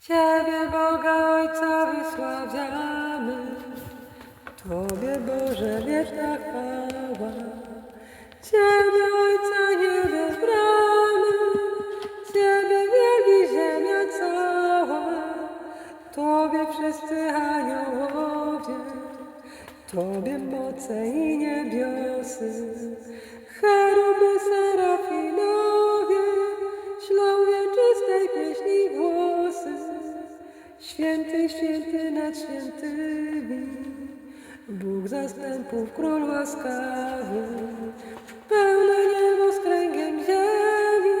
Ciebie, Boga Ojca, wysławiamy. Tobie, Boże, wieczna chwała. Ciebie, Ojca, nie bezbrany. Ciebie wielbi ziemia cała. Tobie wszyscy aniołowie. Tobie moce i niebiosy. Cheruby, serafinowie. Ślą wieczystej pieśni głosy. Święty, święty nad świętymi, Bóg zastępów, król łaskawy, pełne niebo z kręgiem ziemi,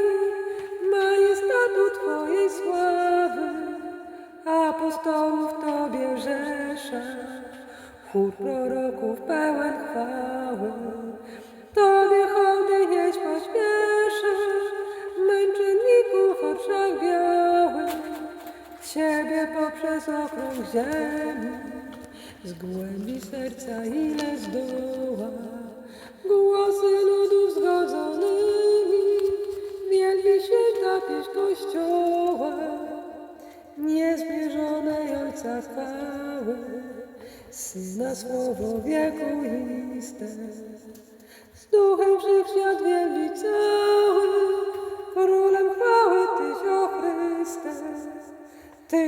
majestatu Twojej sławy, apostołów Tobie rzesza, chór proroków pełen chwały, Tobie hołdy nieść okrąg ziemi, z głębi serca ile zdoła, głosy ludów zgodzonymi, wielbi święta pieśń Kościoła, niezmierzonej Ojca chwały, Syna słowo wiekuiste, z duchem wszechświat wielbi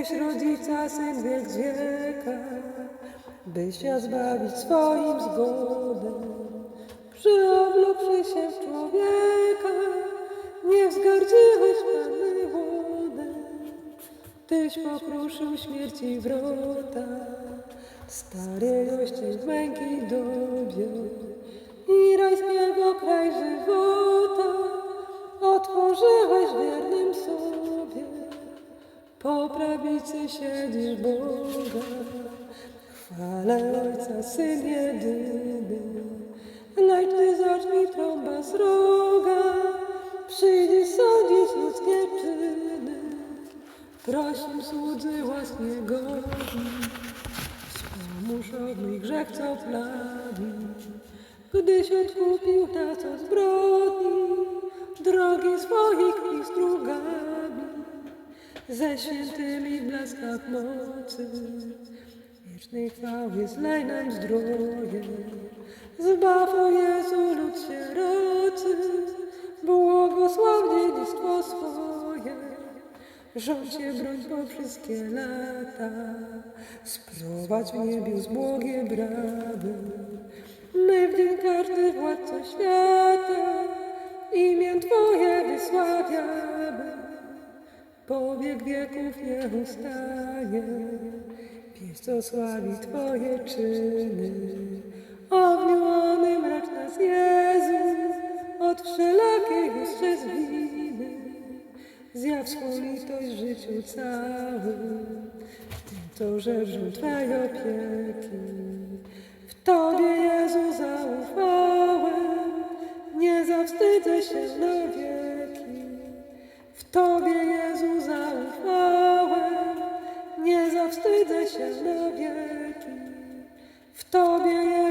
Tyś rodzica, syn wiek z wieka, by się zbawić swoim zgodem. Przyoblokszy się w człowieka, nie wzgardziłeś Panny młode. Tyś pokruszył śmierci wrota, w męki dobie i rajskiego Po prawicy siedzisz Boga, chwale Ojca, Syn jedyny. Lecz zacznij trąba sroga, przyjdzie sądzić ludzkie czyny. Prosim słudzy łaski godni, wspomóż od mój grzech, co plami. Gdyś odkupił nas od zbrodni, drogi swoich krwi strugami ze świętymi w blaskach mocy. Wiecznej chwały zlej nam zdrowie, zbaw o Jezu lud sierocy, błogosław dziedzictwo swoje, rządzie broń po wszystkie lata, sprowadź w niebios błogie bramy, my w dzień każdy władco świata, imię Twoje wysławiamy. Po wiek wieków nie ustanie, pieśń co sławi Twoje czyny. Ogniony mracz nas Jezu, od wszelakiej jeszcze zwiny. Zjaw swą litość w życiu całym, tym żebrzu Twej opieki. Tobie Jezu zaufałem.